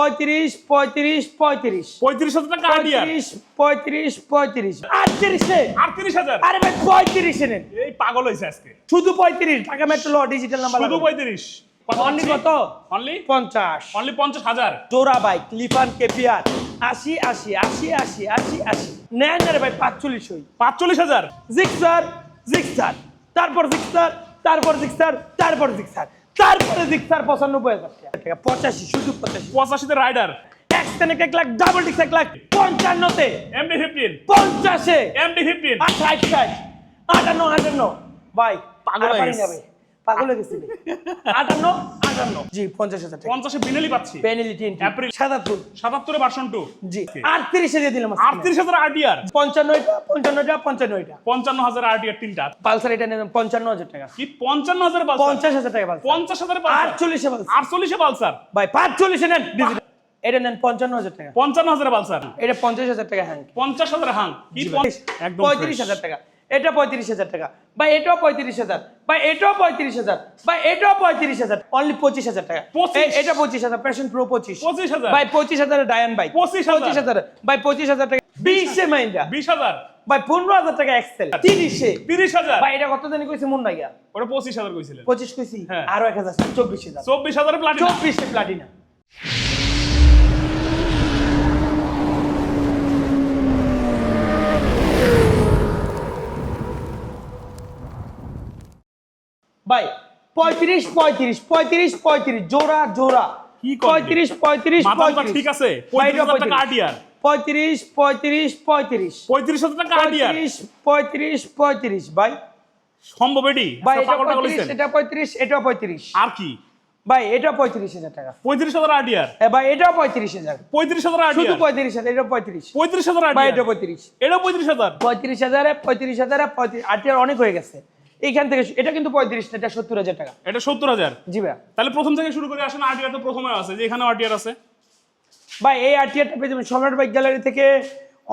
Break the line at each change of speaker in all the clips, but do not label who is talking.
পঁয়ত্রিশ পঁয়ত্রিশ পঁয়ত্রিশ।
পঁয়ত্রিশ হাজার টাকা
পঁয়ত্রিশ পঁয়ত্রিশ পঁয়ত্রিশ। আটত্রিশে?
আটত্রিশ হাজার।
আরে ভাই পঁয়ত্রিশে নেন।
এই পাগল হয়েছে আজকে।
শুধু পঁয়ত্রিশ ঢাকা মেট্রো ল ডিজিটাল নাম্বার
শুধু পঁয়ত্রিশ।
অনলি কত?
অনলি
পঞ্চাশ।
অনলি পঞ্চাশ হাজার।
জোড়া বাইক লিফান কেপিয়ার আশি আশি আশি আশি আশি আশি। নেন ভাই পাঁচচল্লিশ হই।
পাঁচচল্লিশ হাজার।
জিক্সার জিক্সার তারপর জিক্সার তারপর জিক্সার তারপর জিক্সার তারপরে জিক্সার পঁচানব্বই হাজার টাকা। পঁচাশি শুধু পঁচাশি।
পঁচাশিতে রাইডার
এক্সটেন এক লাখ ডাবল ডিক্স এক লাখ পঞ্চান্নতে।
এমডি ফিফটিন
পঞ্চাশে।
এমডি ফিফটিন
আঠাশ আটান্ন আটান্ন। ভাই
পাগল হয়ে
পারি
গেছে।
পাগল হয়ে গেছি আটান্ন আটান্ন। জি পঞ্চাশ হাজার
পঞ্চাশে বিনেলি পাচ্ছি।
পেনিলিটি
April-
সাতাত্তর।
সাতাত্তরে ভার্সন টু
জি। আটত্রিশে দিয়ে দিলাম।
আটত্রিশ হাজার আরটিআর
পঞ্চান্নটা পঞ্চান্নটা পঞ্চান্নটা
পঞ্চান্ন হাজার আরটিআর তিনটা।
পালসার এটা নেবেন পঞ্চান্ন হাজার টাকা।
কি? পঞ্চান্ন হাজার
পঞ্চাশ হাজার টাকা
পঞ্চাশ হাজার
আটচল্লিশে পালসার।
আটচল্লিশে পালসার?
ভাই পাঁচচল্লিশে নেন। এটা নেন পঞ্চান্ন হাজার টাকা।
পঞ্চান্ন হাজার পালসার?
এটা পঞ্চাশ হাজার টাকা হ্যাঁ
পঞ্চাশ হাজার হাং কি
পঁয়ত্রিশ। হাজার টাকা। এটা পঁয়ত্রিশ হাজার টাকা। বা এটাও পঁয়ত্রিশ হাজার। বা এটাও পঁয়ত্রিশ হাজার। বা এটাও পঁয়ত্রিশ হাজার। অনলি পঁচিশ হাজার টাকা? এটা পঁচিশ হাজার প্যাশন প্রো পঁচিশ।
পঁচিশ হাজার।
ভাই পঁচিশ হাজার ডায়ান বাই
পঁচিশ।
পঁচিশ হাজার। বাই পঁচিশ হাজার টাকা। বিশে মাইন্ডা।
বিশ হাজার।
ভাই পনেরো হাজার টাকা এক্সেল তিরিশে।
তিরিশ হাজার।
ভাই এটা কত জানি কইছে মন নাই
ওটা পঁচিশ হাজার কইছিলেন।
পঁচিশ কইছি।
হ্যাঁ।
আরও এক হাজার চব্বিশ হাজার।
চব্বিশ হাজার প্লাটিনা
চব্বিশে প্লাটিনা ভাই পঁয়ত্রিশ পঁয়ত্রিশ পঁয়ত্রিশ পঁয়ত্রিশ জোড়া জোড়া। পঁয়ত্রিশ পঁয়ত্রিশ
ঠিক আছে পঁয়ত্রিশ
পঁয়ত্রিশ। পঁয়ত্রিশ পঁয়ত্রিশ
পঁয়ত্রিশ।
পঁয়ত্রিশ পঁয়ত্রিশ ভাই।
সম্ভব এটি?
ভাই এটা পঁয়ত্রিশ এটা পঁয়ত্রিশ
আর কি?
ভাই এটা পঁয়ত্রিশ হাজার টাকা।
পঁয়ত্রিশ হাজার আরটিআর
এ ভাই এটাও পঁয়ত্রিশ হাজার।
পঁয়ত্রিশ হাজার
শুধু পঁয়ত্রিশ হাজার এটা পঁয়ত্রিশ।
পঁয়ত্রিশ হাজার
ভাই এটা পঁয়ত্রিশ।
এটা পঁয়ত্রিশ হাজার।
পঁয়ত্রিশ হাজারে পঁয়ত্রিশ হাজারে পঁয়ত্রিশ আটিয়ার অনেক হয়ে গেছে। এইখান থেকে এটা কিন্তু পঁয়ত্রিশ এটা সত্তর হাজার টাকা।
এটা সত্তর হাজার?
জি ভাই
তাহলে প্রথম থেকে শুরু করে আসেন আরটিআর তো প্রথমে আছে যে এখানে আরটিআর আছে।
ভাই এই আরটিআরটা পেয়ে যাবেন সম্রাট বাইক গ্যালারি থেকে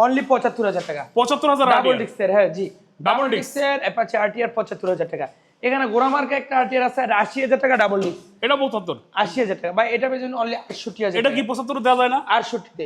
অনলি পঁচাত্তর হাজার টাকা।
পঁচাত্তর হাজার
ডাবল
ডিস্কের
ডিক্সের হ্যাঁ জি। ডাবল ডিস্কের অ্যাপাচি আরটিআর পঁচাত্তর হাজার টাকা। এখানে গোড়া মার্কা একটা আরটিআর আছে আর আশি হাজার টাকা ডাবল ডিক্স
এটা পঁচাত্তর।
আশি হাজার টাকা। বা এটা পেয়ে অনলি আটষট্টি হাজার
এটা কি পঁচাত্তর দেওয়া যায় না?
আটষট্টিতে।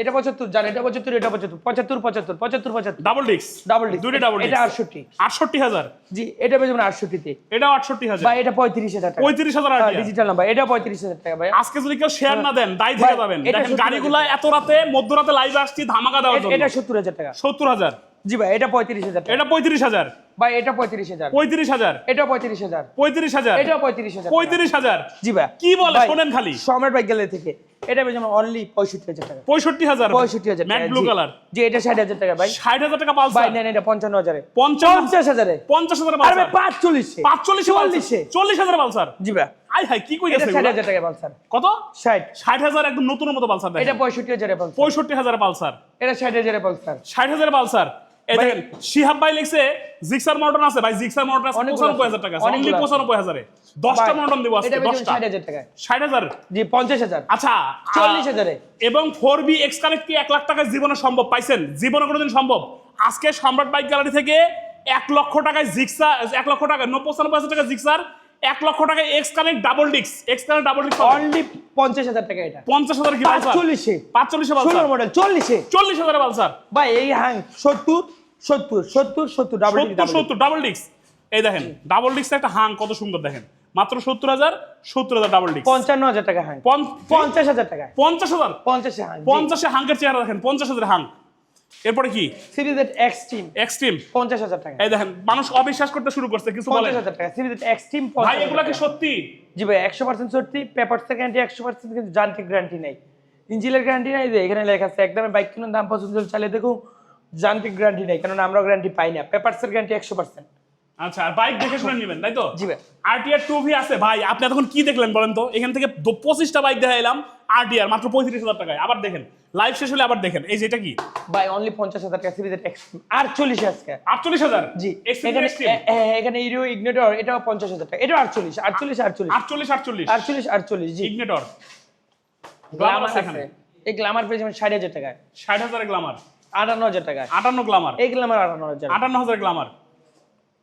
এটা পঁচাত্তর জান এটা পঁচাত্তর এটা পঁচাত্তর পঁচাত্তর পঁচাত্তর পঁচাত্তর পঁচাত্তর।
ডাবল ডিস্ক
ডাবল ডিক্স
দুইটা ডাবল
এটা আটষট্টি।
আটষট্টি হাজার।
জি এটা পেয়ে যাবেন আটষট্টিতে।
এটা আটষট্টি হাজার।
ভাই এটা পঁয়ত্রিশ হাজার টাকা।
পঁয়ত্রিশ হাজার
ডিজিটাল নাম্বার এটা পঁয়ত্রিশ হাজার টাকা ভাই।
আজকে যদি কেউ শেয়ার না দেন দায় থেকে যাবেন। দেখেন গাড়িগুলা এত রাতে মধ্যরাতে লাইভে আসছি ধামাকা জন্য
এটা সত্তর হাজার টাকা।
সত্তর হাজার।
জি ভাই এটা পঁয়ত্রিশ হাজার
এটা পঁয়ত্রিশ হাজার।
ভাই এটা পঁয়ত্রিশ হাজার।
পঁয়ত্রিশ হাজার।
এটা পঁয়ত্রিশ হাজার।
পঁয়ত্রিশ হাজার।
এটা পঁয়ত্রিশ হাজার
পঁয়ত্রিশ হাজার।
জি ভাই।
কি বলে? শোনেন খালি।
সম্রাট বাইক গ্যালারি থেকে। এটা পেয়ে যাবেন অনলি পঁয়ষট্টি হাজার টাকা।
পঁয়ষট্টি হাজার।
পঁয়ষট্টি হাজার
ম্যাট ব্লু কালার।
জি এটা ষাট হাজার টাকা ভাই।
ষাট হাজার টাকা
ভাই
পালসার
নেন এটা পঞ্চান্ন হাজারে। পঞ্চাশ হাজারে।
পঞ্চাশ হাজার
ভাই
পালসার।
পাঁচচল্লিশে।
পাঁচচল্লিশে
চল্লিশে।
চল্লিশ হাজার পালসার।
জি ভাই।
আই হাই কি কই
ষাট হাজার টাকা পালসার।
কত?
ষাট।
ষাট হাজার একদম নতুনের মতো পালসার
এটা
দেখেন
পঁয়ষট্টি হাজারে পালসার।
পঁয়ষট্টি হাজার পালসার।
এটা ষাট হাজারে পালসার।
ষাট হাজার পালসার। এই
ভাই-
দেখেন শিহাব ভাই লিখছে জিক্সার আছে। ভাই জিক্সার আছে।
অনেকগুলো
পঁচানব্বই
আছে।
হাজার টাকা
অনেকগুলো
অনলি দেবো আজকে
টাকা জি
আচ্ছা এবং এক্স কানেক্ট কি এক লাখ টাকায় জীবনে সম্ভব? পাইছেন? জীবনে কোনোদিন সম্ভব? আজকে সম্রাট বাইক গ্যালারি থেকে এক লক্ষ টাকায় জিক্সা এক লক্ষ টাকা ন পঁচানব্বই হাজার টাকা জিক্সার এক লক্ষ টাকায় এক্স কানেক্ট ডাবল ডিক্স। এক্স কানেক্ট ডাবল ডিক্স
অনলি পঞ্চাশ হাজার টাকা এটা।
পঞ্চাশ হাজার কি
পাঁচচল্লিশে।
পাঁচচল্লিশে
মডেল চল্লিশে।
চল্লিশ হাজার পালসার
ভাই এই হ্যাঁ সত্তর। সত্তর সত্তর সত্তর ডাবল
সত্তর ডাবল ডিক্স এই দেখেন ডাবল ডিক্স একটা হাং কত সুন্দর দেখেন। মাত্র সত্তর হাজার সত্তর হাজার ডাবল ডিক্স
পঞ্চান্ন হাজার টাকা হ্যাঁ পঞ্চাশ হাজার টাকা।
পঞ্চাশ হাজার?
পঞ্চাশে হ্যাঁ
পঞ্চাশে হাঙ্কের চেহারা দেখেন পঞ্চাশ হাজার হাং। এরপরে কি?
সিরিজ এক্সট্রিম
এক্সট্রিম
পঞ্চাশ হাজার টাকা।
এই দেখেন মানুষ অবিশ্বাস করতে শুরু করছে কিছু বলে
হাজার টাকা। সিরিজ এক্সট্রিম
ভাই এগুলা কি সত্যি?
জি ভাই একশো পার্সেন্ট সত্যি পেপারসের গ্যারান্টি একশো পার্সেন্ট কিন্তু যান্ত্রিক গ্যারান্টি নেই। ইঞ্জিনের গ্যারান্টি নাই যে এখানে লেখা আছে একদম বাইক কিনুন দাম পছন্দ চালিয়ে দেখুন। যান্ত্রিক গ্যারান্টি নেই কারণ আমরা গ্যারান্টি পাই না। পেপারসের গ্যারান্টি একশো পার্সেন্ট
আচ্ছা আর বাইক দেখে শুনে নেবেন তাই তো?
জি ভাই।
আরটিআর টু ভি আছে। ভাই আপনি এতক্ষণ কি দেখলেন বলেন তো? এখান থেকে পঁচিশটা বাইক দেখা এলাম আরটিআর মাত্র পঁয়ত্রিশ হাজার টাকায়। আবার দেখেন লাইভ শেষ হলে আবার দেখেন। এই যে এটা কি?
ভাই অনলি পঞ্চাশ হাজার টাকা সিরিজের এক্সট্রিম আর চল্লিশ আজকে।
আটচল্লিশ হাজার?
জি। এখানে
এক্সট্রিম
এ- হ্যাঁ, ইগনেটর এটাও পঞ্চাশ হাজার টাকা। এটাও আটচল্লিশ আটচল্লিশ আটচল্লিশ।
আটচল্লিশ আটচল্লিশ।
আটচল্লিশ আটচল্লিশ জি।
ইগনেটর গ্লামার এখানে।
এই গ্লামার পেয়ে যাবেন ষাট হাজার টাকায়।
ষাট হাজার গ্লামার
আটান্ন হাজার টাকায়।
আটান্ন গ্লামার।
এই গ্লামার আটান্ন হাজার।
আটান্ন হাজার গ্লামার।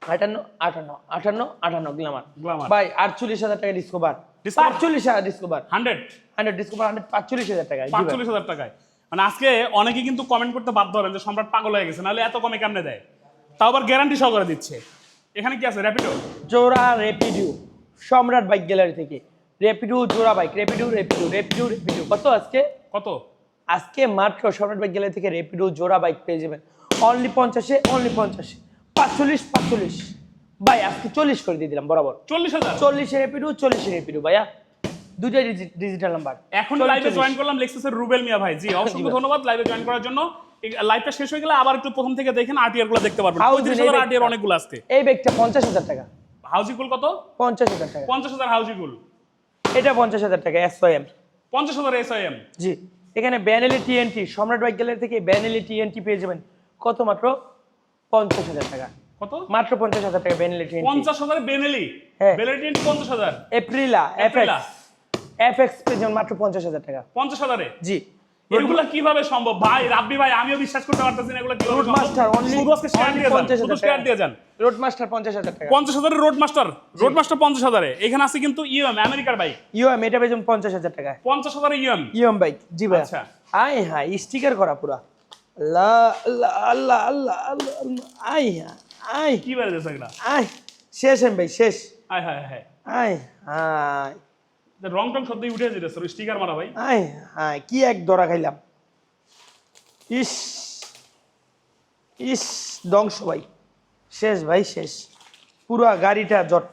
আটান্ন আটান্ন আটান্ন আটান্ন গ্লামার।
গ্লামার।
ভাই আটচল্লিশ হাজার টাকা ডিসকভার পাঁচচল্লিশ হাজার Discover
hundred.
Hundred Discover hundred পাঁচচল্লিশ হাজার টাকা জি ভাই।
পাঁচচল্লিশ হাজার টাকায়। মানে আজকে অনেকে কিন্তু কমেন্ট করতে বাধ্য হবেন যে সম্রাট পাগল হয়ে গেছে নাহলে এত কমে কেমনে দেয়? তাও আবার গ্যারান্টি সহকারে দিচ্ছে। এখানে কি আছে? র্যাপিডো
জোড়া রেপিডিও সম্রাট বাইক গ্যালারি থেকে। রেপিডিও জোড়া বাইক। রেপিডিও রেপিডিও রেপিডিও রেপিডিও কত আজকে?
কত?
আজকে মাত্র সম্রাট বাইক গ্যালারি থেকে রেপিডিও জোড়া বাইক পেয়ে যাবেন। অনলি পঞ্চাশে অনলি পঞ্চাশে। পাঁচচল্লিশ পাঁচচল্লিশ। ভাই আজকে চল্লিশ করে দিয়ে দিলাম বরাবর।
চল্লিশ হাজার?
চল্লিশে রেপিডো চল্লিশে রেপিডিও ভাইয়া। দুটাই ডিজিটাল নাম্বার
এখন লাইভে জয়েন করলাম লেক্সাসের রুবেল মিয়া ভাই। জি অসংখ্য ধন্যবাদ লাইভে জয়েন করার জন্য। লাইভটা শেষ হয়ে গেলে আবার একটু প্রথম থেকে দেখেন আরটিআরগুলো দেখতে পারবেন। পঁয়ত্রিশ হাজার। আরটিআর অনেকগুলো আজকে।
এই ব্যাগটা পঞ্চাশ হাজার টাকা।
হাউজিকুল কত?
পঞ্চাশ হাজার টাকা।
পঞ্চাশ হাজার হাউজিকুল
এটা পঞ্চাশ হাজার টাকা এস এম
পঞ্চাশ হাজার এস আই এম
জি। এখানে Benelli TNT Samrat bike gallery থেকে ব্যানেলি টিএনটি পেয়ে যাবেন। কত মাত্র? পঞ্চাশ হাজার টাকা।
কত?
মাত্র পঞ্চাশ হাজার টাকা টিএনটি
পঞ্চাশ হাজার বেনেলি
হ্যাঁ।
বেনেলি পঞ্চাশ হাজার।
Aprilia
Aprilia.
এফএক্স এফএক্স পেয়ে যাবেন মাত্র পঞ্চাশ হাজার টাকা।
পঞ্চাশ হাজারে?
জি।
এগুলা কীভাবে সম্ভব? ভাই রাব্বি ভাই আমিও বিশ্বাস করতে পারতেছি না এগুলো কীভাবে
রোড মাস্টার অনলি
শুধু শেয়ার দিয়ে যান শুধু শেয়ার দিয়ে যান।
রোড মাস্টার পঞ্চাশ হাজার টাকা।
পঞ্চাশ হাজারের রোড মাস্টার রোড মাস্টার পঞ্চাশ হাজারে। এখানে আছে কিন্তু ইএম আমেরিকার বাইক
ইউএম এটা পেয়ে যাবেন পঞ্চাশ হাজার টাকা।
পঞ্চাশ হাজারে ইএম
ইউএম বাইক জি ভাই।
আচ্ছা।
আয় হ্যাঁ স্টিকার করা পুরা। আল্লাহ আল্লাহ আল্লাহ আল্লাহ আয় হ্যাঁ আয়।
কি বেড়ে দিয়েছে এগুলা?
আয় শেষ এম ভাই শেষ।
আয় হায় হায়।
আয় হায়।
রং টং সত্যি উঠে যেতেছে স্টিকার মারা ভাই।
আয় হায় কি এক দরা খাইলাম। ইস ইস ধ্বংস ভাই। শেষ ভাই শেষ। পুরা গাড়িটা জট।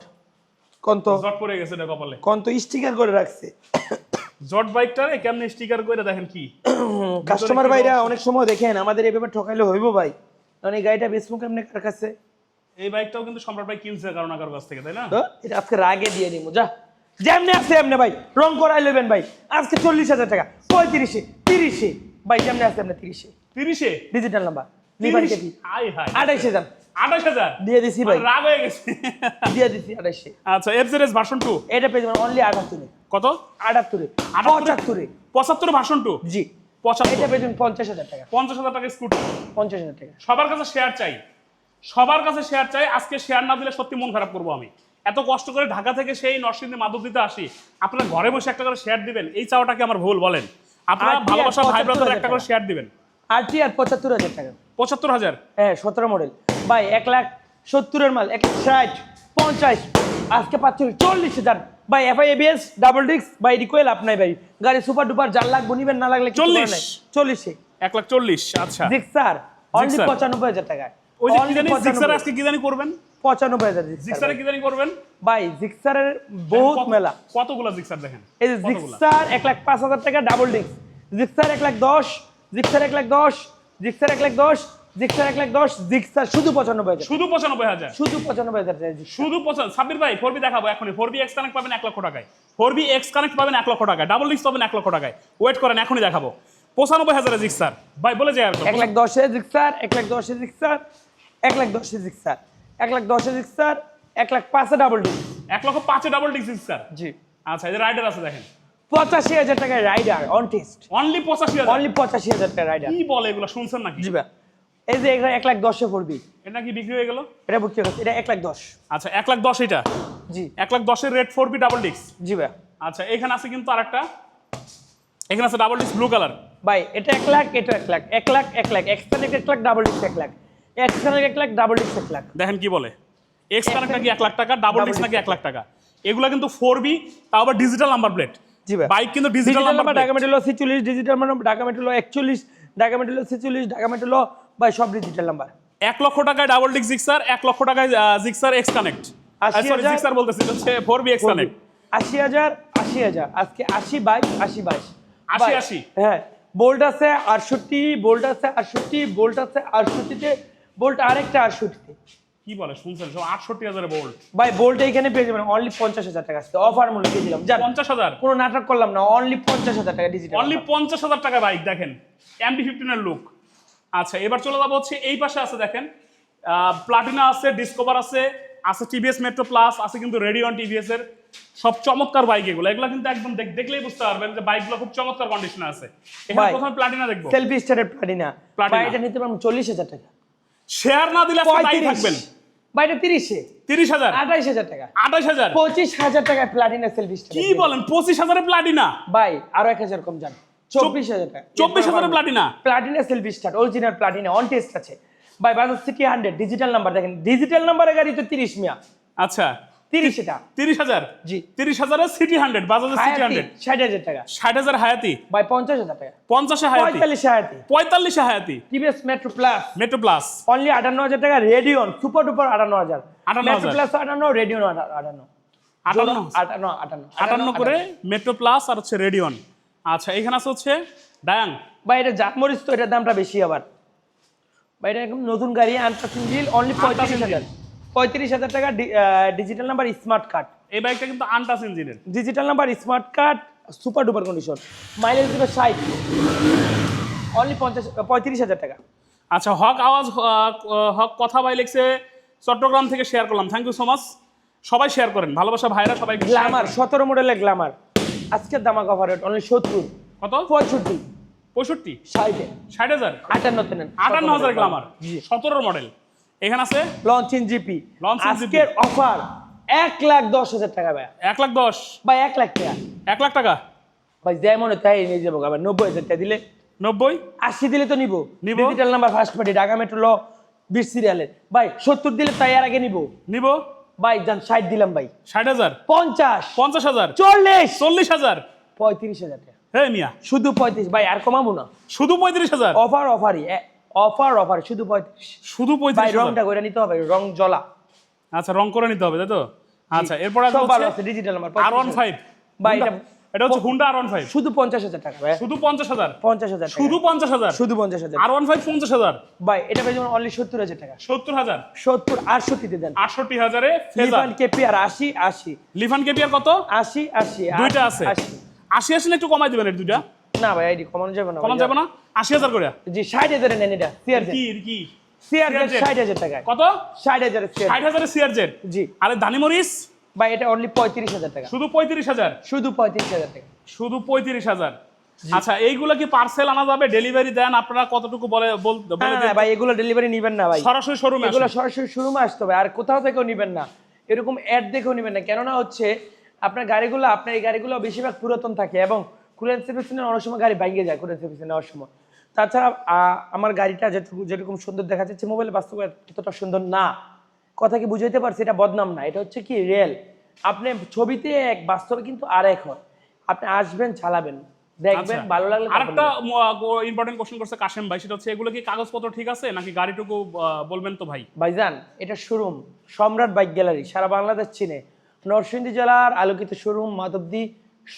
কন্ত।
জট পড়ে গেছে এটা কপালে।
কন্ত স্টিকার করে রাখছে।
জট বাইকটারে কেমনে স্টিকার করে দেখেন কি?
কাস্টমার ভাইরা অনেক সময় দেখেন আমাদের এভাবে ঠকাইলে হইব ভাই। কারণ এই গাড়িটা বেচবো কেমনে কার কাছে?
এই বাইকটাও কিন্তু সম্রাট ভাই কিনছে কারণ কারও কাছ থেকে তাই না?
তো এটা আজকে রাগে দিয়ে নিবো যা। যেমনি আছে এমনি ভাই। রং করাই নেবেন ভাই। আজকে চল্লিশ হাজার টাকা। পঁয়ত্রিশে তিরিশে। ভাই যেমনি আছে এমনি তিরিশে।
তিরিশে?
ডিজিটাল নাম্বার যান
আঠাশ হাজার।
দিয়ে দিছি ভাই।
রাগ হয়ে গেছে।
দিয়ে দিছি আড়াইশে
আচ্ছা এফ ভার্সন টু
এটা পেয়ে যাবেন অনলি আটাত্তরে।
কত?
আটাত্তরে। পঁচাত্তরে।
পঁচাত্তর ভার্সন টু
জি।
পঁচাত্তর।
এটা পেয়ে যাবেন পঞ্চাশ হাজার টাকা।
পঞ্চাশ হাজার টাকা স্কুটি
পঞ্চাশ হাজার টাকা।
সবার কাছে শেয়ার চাই। সবার কাছে শেয়ার চাই। আজকে শেয়ার না দিলে সত্যি মন খারাপ করব আমি। এত কষ্ট করে ঢাকা থেকে সেই নরসিংদী মাদক দিতে আসি আপনারা ঘরে বসে একটা করে শেয়ার দিবেন এই চাওয়াটা কি আমার ভুল বলেন? আপনারা ভালোবাসা ভাই ব্রাদার একটা করে। শেয়ার দিবেন।
আর টি আর পঁচাত্তর হাজার টাকা?
পঁচাত্তর হাজার?
হ্যাঁ সতেরো মডেল ভাই এক লাখ সত্তরের মাল এক লাখ ষাট পঞ্চাশ আজকে পাচ্ছি চল্লিশ হাজার। ভাই এফআই এবিএস ডাবল ডিক্স ভাই রিকোয়েল আপনাই ভাই। গাড়ি সুপার ডুপার যার লাগবো নিবেন না লাগলে কিছু করার
40
নাই। চল্লিশে।
এক লাখ চল্লিশ আচ্ছা।
Gixxer only. পঁচানব্বই হাজার টাকা
ওই যে কি জানি জিক্সার। আজকে কি জানি করবেন?
পঁচানব্বই হাজার জিক্সারে।
কি জানি করবেন?
ভাই জিক্সারের বহুত মেলা।
কতগুলো জিক্সার দেখেন?
এই যে জিক্সার এক লাখ পাঁচ হাজার টাকা ডাবল ডিক্স জিক্সার এক লাখ দশ জিক্সার এক লাখ দশ জিক্সার এক লাখ দশ জিক্সার এক লাখ দশ জিক্সার শুধু পঁচানব্বই হাজার।
শুধু পঁচানব্বই হাজার?
শুধু পঁচানব্বই হাজার
শুধু পঁচান সাব্বির ভাই ফোর বি দেখাবো এখনই। ফোর বি এক্স কানেক্ট পাবেন এক লক্ষ টাকায়। ফোর বি এক্স কানেক্ট পাবেন এক লক্ষ টাকায়। ডাবল ডিস্ক পাবেন এক লক্ষ টাকায়। ওয়েট করেন এখনই দেখাবো। পঁচানব্বই হাজারের জিক্সার। ভাই বলে যায় আর
এক লাখ দশে জিক্সার এক লাখ দশে জিক্সার এক লাখ দশে জিক্সার। এক লাখ দশে জিক্সার এক লাখ পাঁচে ডাবল ডিক্স
এক লক্ষ পাঁচে ডাবল ডিস্ক জিক্সার
জি।
আচ্ছা এই রাইডার আছে দেখেন।
পঁচাশি হাজার টাকায় রাইডার অন টেস্ট
অনলি পঁচাশি হাজার।
অনলি পঁচাশি হাজার টাকা রাইডার
কি বলে এগুলো শুনছেন নাকি?
জি ভাই। এই যে এটা এক লাখ দশে পড়বি।
এটা কি বিক্রি হয়ে গেল?
এটা বুঝতে পারছি এটা এক লাখ দশ।
আচ্ছা এক লাখ দশ এটা?
জি।
এক লাখ দশের rate four B double disc
জি ভাই।
আচ্ছা এখানে আছে কিন্তু আরেকটা। এখানে আছে ডাবল ডিস্ক ব্লু কালার
ভাই এটা এক লাখ এটা এক লাখ। এক লাখ এক লাখ। এক্সট্রা এক লাখ ডাবল ডিক্স এক লাখ। এক্সট্রা এক লাখ ডাবল ডিক্স এক লাখ।
দেখেন কি বলে? এক্স কানেক্ট নাকি এক লাখ টাকা ডাবল ডিস্ক নাকি এক লাখ টাকা? এগুলো কিন্তু ফোর বি তাও আবার ডিজিটাল নাম্বার প্লেট
জি ভাই।
বাইক কিন্তু ডিজিটাল নাম্বার
নাম্বার ঢাকা মেট্রোলো ছিচল্লিশ ডিজিটাল মানে ঢাকা মেট্রোলো একচল্লিশ ঢাকা মেট্রোলো ছিচল্লিশ ঢাকা মেট্রোলো ভাই সব ডিজিটাল নাম্বার
এক লক্ষ টাকায় ডাবল ডিস্ক জিক্সার এক লক্ষ টাকায় Gixxer X connect sorry Gixxer বলতেছি হচ্ছে ফোর বি এক্স কানেক্ট
আশি হাজার আশি হাজার আজকে আশি বাইশ আশি বাইশ।
আশি, আশি।
হ্যাঁ বোল্ট আছে আটষট্টি বোল্ট আছে আটষট্টি বোল্ট আছে আটষট্টিতে বোল্ট আরেকটা আটষট্টিতে।
কি বলে শুনছেন? সব আটষট্টি হাজারে বোল্ট
ভাই বোল্ট এখানে পেয়ে যাবেন অনলি পঞ্চাশ হাজার টাকা আজকে অফার মূল্য দিয়ে দিলাম। জান
পঞ্চাশ হাজার?
কোনো নাটক করলাম না অনলি পঞ্চাশ হাজার টাকা ডিজিটাল
অনলি পঞ্চাশ হাজার টাকা বাইক দেখেন। এমডি ফিফটিনের লুক আচ্ছা এবার চলে যাব হচ্ছে এই পাশে আছে দেখেন। প্লাটিনা আছে ডিসকভার আছে আছে টিভিএস মেট্রো প্লাস আছে কিন্তু রেডিয়ন টিভিএস এর। সব চমৎকার বাইক এগুলো। এগুলো কিন্তু একদম দেখলেই বুঝতে পারবেন যে বাইকগুলো খুব চমৎকার কন্ডিশনে আছে। এখানে প্রথমে প্লাটিনা দেখব।
সেলফি স্টারের প্লাটিনা। ভাই এটা নিতে পারবেন চল্লিশ হাজার টাকা।
শেয়ার না দিলে
আপনি
থাকবেন।
বাইরে এটা তিরিশে।
তিরিশ হাজার।
আঠাইশ হাজার টাকা।
আঠাইশ হাজার।
পঁচিশ হাজার টাকায় প্লাটিনা সেলফি
কি বলেন পঁচিশ হাজারে প্লাটিনা
ভাই আরও এক হাজার কম যান। চব্বিশ হাজার টাকা।
চব্বিশ হাজারে Platina
Platina selfie start original Platina on test আছে। ভাই Bajaj CT hundred digital number দেখেন। ডিজিটাল নাম্বারের গাড়ি তো তিরিশ মিয়া।
আচ্ছা।
তিরিশ এটা।
তিরিশ হাজার?
জি।
তিরিশ হাজারে সিটি হান্ড্রেড বাজাজের সিটি
হায়াতি
হান্ড্রেড
ষাট হাজার টাকা।
ষাট হাজার হায়াতি?
ভাই টাকা।
পঞ্চাশে হায়াতি।
পঁয়তাল্লিশ হায়াতি।
পঁয়তাল্লিশে Hayate.
TVS metro plus
metro plus
only আটান্ন হাজার টাকা রেডিয়ন সুপার ডুপার আটান্ন হাজার।
58,000
মেট্রো প্লাস আটান্ন রেডিয়ন আটান্ন।
আটান্ন।
আটান্ন আটান্ন।
আটান্ন করে মেট্রো প্লাস আর হচ্ছে রেডিয়ন আচ্ছা এখানে আছে হচ্ছে ডায়াং
ভাই এটা জাতমরিচ তো এটার দামটা বেশি আবার। ভাই এটা একদম নতুন গাড়ি আনটাচিং ডিল অনলি পঁয়ত্রিশ হাজার। পঁয়ত্রিশ হাজার টাকা ডিজিটাল নাম্বার স্মার্ট কার্ড
এই বাইকটা কিন্তু আনটাস ইঞ্জিনের।
Digital number smart card super duper condition mileage দিবে ষাট। অনলি পঞ্চাশ পঁয়ত্রিশ হাজার টাকা।
আচ্ছা হক আওয়াজ হক কথা ভাই লিখছে চট্টগ্রাম থেকে শেয়ার করলাম। থ্যাংক ইউ সো মাচ সবাই শেয়ার করেন। ভালোবাসা ভাইরা সবাই
গ্ল্যামার সতেরো মডেলের গ্ল্যামার আজকের দামা কভার রেট অনলি সত্তর।
কত?
পঁয়ষট্টি।
পঁয়ষট্টি?
ষাটে।
ষাট হাজার?
আটান্নতে নেন
আটান্ন হাজার গ্লামার
জি।
সতেরো মডেল এখানে আছে?
লঞ্চিং জিপি
Launching GP
আজকের অফার এক লাখ দশ হাজার টাকা ভাই
এক লাখ দশ?
ভাই এক লাখ টাকা।
এক লাখ টাকা?
ভাই যেমন তাই নিয়ে যাব। আবার নব্বই হাজার টাকা দিলে
নব্বই?
আশি দিলে তো নিবো।
নিবো।
Digital number first party Dhaka metro ল বিশ সিরিয়ালের ভাই সত্তর দিলে তাই আর আগে নিবো।
নিব?
ভাই যান ষাট দিলাম ভাই।
ষাট হাজার?
পঞ্চাশ।
পঞ্চাশ হাজার?
চল্লিশ।
চল্লিশ হাজার?
পঁয়ত্রিশ হাজার টাকা।
হে মিয়া।
শুধু পঁয়ত্রিশ। ভাই আর কমাবো না।
শুধু পঁয়ত্রিশ হাজার?
অফার অফারই অফার অফার শুধু পঁয়ত্রিশ।
শুধু
ভাই
পঁয়ত্রিশ
রংটা করে নিতে হবে রং জ্বলা
আচ্ছা রং করে নিতে হবে তাই তো? আচ্ছা এরপর
আছে ডিজিটাল নাম্বার
আর ওয়ান ফাইভ
ভাই এটা
এটা হচ্ছে হুন্ডা আর ওয়ান ফাইভ
শুধু পঞ্চাশ হাজার টাকা ভাই।
শুধু পঞ্চাশ হাজার?
পঞ্চাশ হাজার।
শুধু পঞ্চাশ হাজার?
শুধু পঞ্চাশ হাজার।
আর ওয়ান ফাইভ পঞ্চাশ হাজার।
ভাই এটা পেয়ে যেমন অনলি সত্তর হাজার টাকা।
সত্তর হাজার?
সত্তর আটষট্টিতে দেন।
আটষট্টি হাজারে
লিভান কেপি আর আশি আশি।
লিফান কেপিয়ার কত?
আশি আশি
দুইটা আছে।
আশি।
আশি না একটু কমাই দিবেন এর দুইটা।
না ভাই আইডি কমানো যাবে না
কমান। যাবে না? আশি হাজার করে?
জি নেন এটা সিআর
কি কি কত?
জি।
আরে
ভাই এটা অনলি টাকা।
শুধু
শুধু টাকা।
শুধু আচ্ছা এইগুলো কি পার্সেল আনা যাবে? ডেলিভারি দেন আপনারা কতটুকু বলে বল- বলে দেন।
ভাই এগুলো ডেলিভারি নিবেন না ভাই।
সরাসরি শোরুমে
এগুলো সরাসরি শোরুমে আসতে হবে আর কোথাও থেকেও নিবেন না। এরকম অ্যাড দেখেও নিবেন না। কেননা হচ্ছে আপনার গাড়িগুলো আপনার এই গাড়িগুলো বেশিরভাগ পুরাতন থাকে এবং কুলেন সার্ভিস অনেক সময় গাড়ি ভেঙে যায় কুলেন সার্ভিস নেওয়ার সময়। তাছাড়া আমার গাড়িটা যেটুকু যেরকম সুন্দর দেখা যাচ্ছে মোবাইলে বাস্তবে এতটা সুন্দর না। কথা কি বুঝাইতে পারছি? এটা বদনাম না। এটা হচ্ছে কি রিয়েল আপনি ছবিতে এক বাস্তবে কিন্তু আর এক হয় আপনি আসবেন চালাবেন দেখবেন
আচ্ছা।
ভালো লাগলে
আরেকটা ইম্পর্টেন্ট কোশ্চেন করছে কাশেম ভাই। সেটা হচ্ছে এগুলো কি কাগজপত্র ঠিক আছে? নাকি গাড়িটুকু বলবেন তো ভাই?
ভাইজান এটা শোরুম সম্রাট বাইক গ্যালারি সারা বাংলাদেশ চিনে। নরসিংদী জেলার আলোকিত শোরুম মাধবদী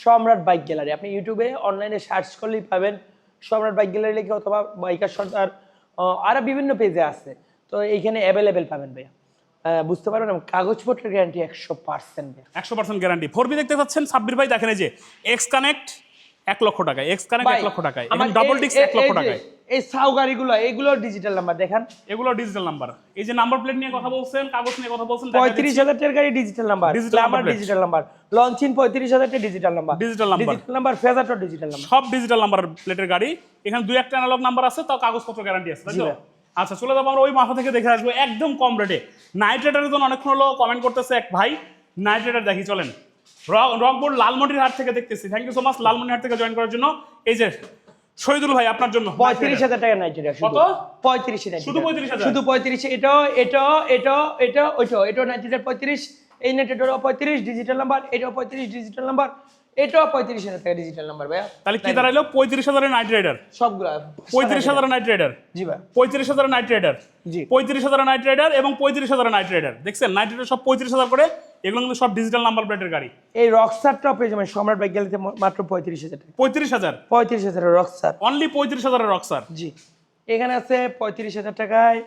সম্রাট বাইক গ্যালারি। আপনি ইউটিউবে অনলাইনে সার্চ করলেই পাবেন সম্রাট বাইক গ্যালারি লিখে অথবা বাইকার সর্দার আরও আরও বিভিন্ন পেজে আছে। তো এইখানে অ্যাভেলেবেল পাবেন ভাইয়া। বুঝতে পারবেন? কাগজপত্রের গ্যারান্টি একশো পার্সেন্ট
একশো পার্সেন্ট গ্যারান্টি ফোর বি দেখতে পাচ্ছেন সাব্বির ভাই দেখেন এই যে এক্স কানেক্ট এক লক্ষ টাকায় এক্স কানেক্ট এক লক্ষ টাকায় এবং ডাবল ডিস্ক এক লক্ষ টাকায়।
এই সাউ গাড়িগুলো এগুলো ডিজিটাল নাম্বার দেখেন।
এগুলো ডিজিটাল নাম্বার এই যে নাম্বার প্লেট নিয়ে কথা বলছেন কাগজ নিয়ে কথা বলছেন দেখা
পঁয়ত্রিশ হাজার টাকার গাড়ি digital number
number plate।
Digital number launching পঁয়ত্রিশ হাজার টাকা digital number
Digital number।
Digital number ফেজারটা digital number
সব ডিজিটাল নাম্বার প্লেটের গাড়ি এখানে দুই একটা অ্যানালগ নাম্বার আছে তাও কাগজপত্র গ্যারান্টি আছে তাই তো? আচ্ছা চলে যাব আমরা ওই মাথা থেকে দেখে আসব একদম কম রেটে নাইট রাইডারের জন্য অনেকক্ষণ হলো কমেন্ট করতেছে এক ভাই নাইট রাইডার দেখি চলেন। রংপুর লালমনির হাট থেকে দেখতেছি। Thank you so much Lalmonirhat থেকে জয়েন করার জন্য। এই যে শহীদুল ভাই আপনার জন্য।
পঁয়ত্রিশ হাজার টাকা রাইডার
কত?
পঁয়ত্রিশ
শুধু 35,000?
শুধু পঁয়ত্রিশ এটা এটা এটা এটা ওইটা এটা নাইট রাইডার পঁয়ত্রিশ এই রাইডার পঁয়ত্রিশ ডিজিটাল নাম্বার এটাও পঁয়ত্রিশ ডিজিটাল নাম্বার এটাও পঁয়ত্রিশ হাজার টাকা ডিজিটাল নাম্বার ভাইয়া।
তাহলে কি দাঁড়াইলো? পঁয়ত্রিশ হাজারের নাইট রাইডার
সবগুলো।
পঁয়ত্রিশ হাজারের নাইট রাইডার
জি ভাই।
পঁয়ত্রিশ হাজার নাইট রাইডার
জি।
পঁয়ত্রিশ হাজার নাইট রাইডার এবং পঁয়ত্রিশ হাজার নাইট রাইডার দেখছেন? নাইট রাইডার সব পঁয়ত্রিশ হাজার করে এগুলো কিন্তু সব ডিজিটাল নাম্বার প্লেটের গাড়ি।
এই রকসারটা পেয়ে যাবেন সম্রাট বাইক গ্যালারিতে মাত্র পঁয়ত্রিশ হাজার টাকা।
পঁয়ত্রিশ হাজার?
পঁয়ত্রিশ হাজারের রকসার
অনলি পঁয়ত্রিশ হাজারের রক্সার
জি। এখানে আছে পঁয়ত্রিশ হাজার টাকায়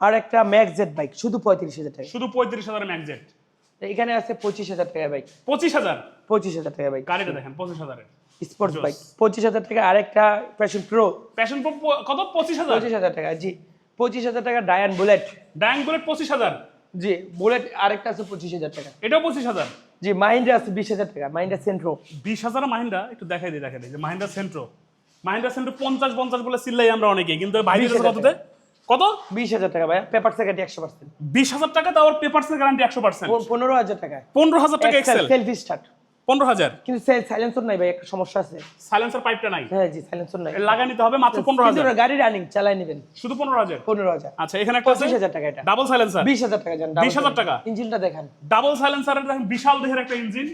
আর একটা ম্যাক্স জেড বাইক শুধু পঁয়ত্রিশ হাজার টাকা।
শুধু পঁয়ত্রিশ হাজার ম্যাকজেট
এখানে আছে পঁচিশ হাজার টাকা বাইক
পঁচিশ হাজার?
পঁচিশ হাজার টাকা বাইক
গাড়িটা দেখেন পঁচিশ হাজারের।
স্পোর্টস বাইক পঁচিশ হাজার টাকা আরেকটা প্যাশন প্রো
প্যাশন প্রো কত? পঁচিশ হাজার?
পঁচিশ হাজার টাকা জি। পঁচিশ হাজার টাকা ডায়ান বুলেট
ডায়ান বুলেট পঁচিশ হাজার।
জি বুলেট আরেকটা আছে পঁচিশ হাজার টাকা।
এটাও পঁচিশ হাজার?
জি মাহিন্দ্রা আছে বিশ হাজার টাকা মাহিন্দ্রা সেন্ট্রো
বিশ হাজার মাহিন্দ্রা একটু দেখাই দিই দেখাই দিই যে মাহিন্দ্রা সেন্ট্রো মাহিন্দ্রা সেন্ট্রো পঞ্চাশ পঞ্চাশ বলে চিল্লাই আমরা অনেকে কিন্তু ভাই
20,000
কততে? কত?
বিশ হাজার টাকা ভাই পেপার সেকেন্ড একশো পার্সেন্ট
বিশ হাজার টাকা তাও পেপারসের গ্যারান্টি একশো পার্সেন্ট
পনেরো হাজার টাকা।
পনেরো হাজার টাকা
সেলফি স্টার্ট
পনেরো হাজার।
কিন্তু সাইলেন্সর নাই ভাই একটা সমস্যা আছে।
সাইলেন্সার পাইপটা নাই?
হ্যাঁ জি সাইলেন্সর নাই।
লাগা নিতে হবে মাত্র পনেরো হাজার।
গাড়ি রানিং চালাই নেবেন।
শুধু পনেরো হাজার?
পনেরো হাজার।
আচ্ছা এখানে একটা
পঁচিশ হাজার টাকা এটা।
ডাবল সাইলেন্সার
বিশ হাজার টাকা যান
20,000 টাকা?
ইঞ্জিনটা দেখান।
ডাবল সাইলেন্সারের দেখেন বিশাল দেহের একটা ইঞ্জিন।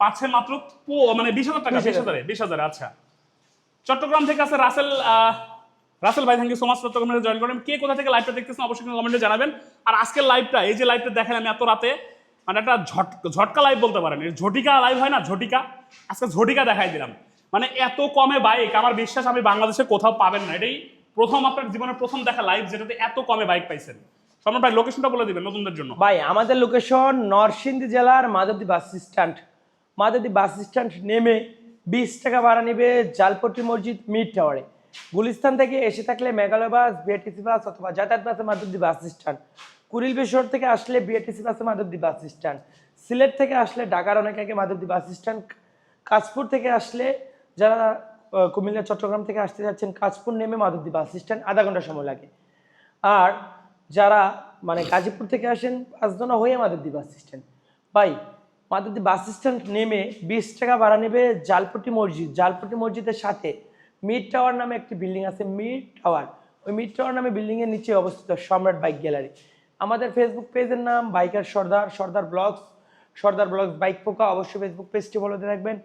পাচ্ছে মাত্র মানে বিশ হাজার টাকা বিশ হাজারে। বিশ হাজারে আচ্ছা। চট্টগ্রাম থেকে আছে রাসেল আহ, রাসেল ভাই থ্যাংক ইউ সো মাচ চট্টগ্রামে জয়েন করেন। কে কোথা থেকে লাইভটা দেখতেছেন অবশ্যই কমেন্টে জানাবেন। আর আজকের লাইভটা এই যে লাইভটা দেখেন আমি এত রাতে মানে একটা ঝট, ঝটকা লাইভ বলতে পারেন। ঝটিকা লাইভ হয় না? ঝটিকা? আজকে ঝটিকা দেখাই দিলাম। মানে এত কমে বাইক আমার বিশ্বাস আপনি বাংলাদেশে কোথাও পাবেন না। এটাই প্রথম আপনার জীবনের প্রথম দেখা লাইভ যেটাতে এত কমে বাইক পাইছেন। সম্রাট ভাই লোকেশনটা বলে দিবেন নতুনদের জন্য।
ভাই, আমাদের লোকেশন নরসিংদী জেলার Madhabdi bus stand Madhabdi bus stand নেমে বিশ টাকা ভাড়া নেবে জালপট্টি মসজিদ মিড টাওয়ারে গুলিস্তান থেকে এসে থাকলে মেঘালয় বাস বিআরটিসি বাস অথবা যাতায়াত বাসে মাধবদী বাস স্ট্যান্ড কুড়িল বেশর থেকে আসলে বিআরটিসি বাসে মাধবদী বাস স্ট্যান্ড। সিলেট থেকে আসলে ঢাকার অনেক আগে মাধবদী বাস স্ট্যান্ড। কাশপুর থেকে আসলে যারা কুমিল্লা, চট্টগ্রাম থেকে আসতে যাচ্ছেন, কাশপুর নেমে মাধবদী বাস স্ট্যান্ড আধা ঘণ্টা সময় লাগে। আর যারা মানে গাজীপুর থেকে আসেন, পাঁচজনা হয়ে মাধবদী বাস স্ট্যান্ড। ভাই, মাধবদী বাস স্ট্যান্ড নেমে বিশ টাকা ভাড়া নেবে জালপট্টি মসজিদ। জালপট্টি মসজিদের সাথে মিড টাওয়ার নামে একটি বিল্ডিং আছে মিড টাওয়ার। ওই মিড টাওয়ার নামে বিল্ডিংয়ের নিচে অবস্থিত সম্রাট বাইক গ্যালারি। আমাদের ফেসবুক পেজের নাম biker Sardar Sardar blogs Sardar blogs bike পোকা অবশ্যই ফেসবুক পেজটি বলতে রাখবেন।